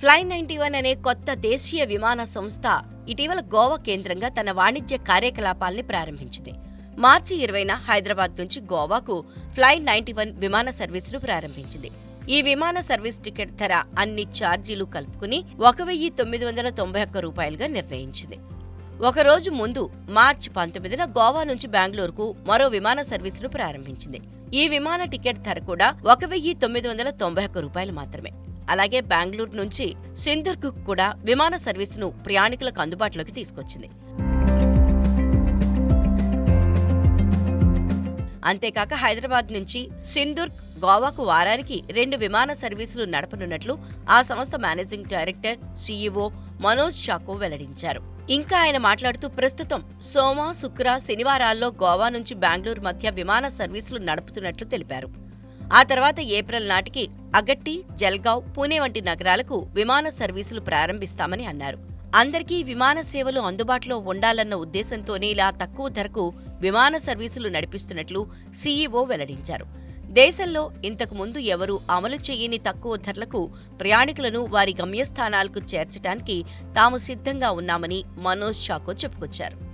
Fly ninety one అనే కొత్త దేశీయ విమాన సంస్థ ఇటీవల గోవా కేంద్రంగా తన వాణిజ్య కార్యకలాపాల్ని ప్రారంభించింది. మార్చి ఇరవైన హైదరాబాద్ నుంచి గోవాకు ఫ్లై నైన్టీ వన్ విమాన సర్వీసులు ప్రారంభించింది. ఈ విమాన సర్వీస్ టికెట్ ధర అన్ని ఛార్జీలు కలుపుకుని ఒక వెయ్యి తొమ్మిది వందల తొంభై ఒక్క రూపాయలుగా నిర్ణయించింది. ఒక రోజు ముందు మార్చి పంతొమ్మిదిన గోవా నుంచి బెంగళూరుకు మరో విమాన సర్వీసులు ప్రారంభించింది. ఈ విమాన టికెట్ ధర కూడా ఒక వెయ్యి తొమ్మిది వందల తొంభై ఒక్క రూపాయలు మాత్రమే. అలాగే బెంగళూరు నుంచి సింధుర్కు కూడా విమాన సర్వీసును ప్రయాణికులకు అందుబాటులోకి తీసుకొచ్చింది. అంతేకాక హైదరాబాద్ నుంచి సింధుర్గ్ గోవాకు వారానికి రెండు విమాన సర్వీసులు నడపనున్నట్లు ఆ సంస్థ మేనేజింగ్ డైరెక్టర్ సీఈఓ మనోజ్ షాకో వెల్లడించారు. ఇంకా ఆయన మాట్లాడుతూ ప్రస్తుతం సోమ శుక్ర శనివారాల్లో గోవా నుంచి బెంగళూరు మధ్య విమాన సర్వీసులు నడుపుతున్నట్లు తెలిపారు. ఆ తర్వాత ఏప్రిల్ నాటికి అగట్టి జల్గావ్ పూణే వంటి నగరాలకు విమాన సర్వీసులు ప్రారంభిస్తామని అన్నారు. అందరికీ విమాన సేవలు అందుబాటులో ఉండాలన్న ఉద్దేశంతోనే ఇలా తక్కువ ధరకు విమాన సర్వీసులు నడిపిస్తున్నట్లు సీఈఓ వెల్లడించారు. దేశంలో ఇంతకు ముందు ఎవరూ అమలు చేయని తక్కువ ధరలకు ప్రయాణికులను వారి గమ్యస్థానాలకు చేర్చడానికి తాము సిద్ధంగా ఉన్నామని మనోజ్ చాకో చెప్పుకొచ్చారు.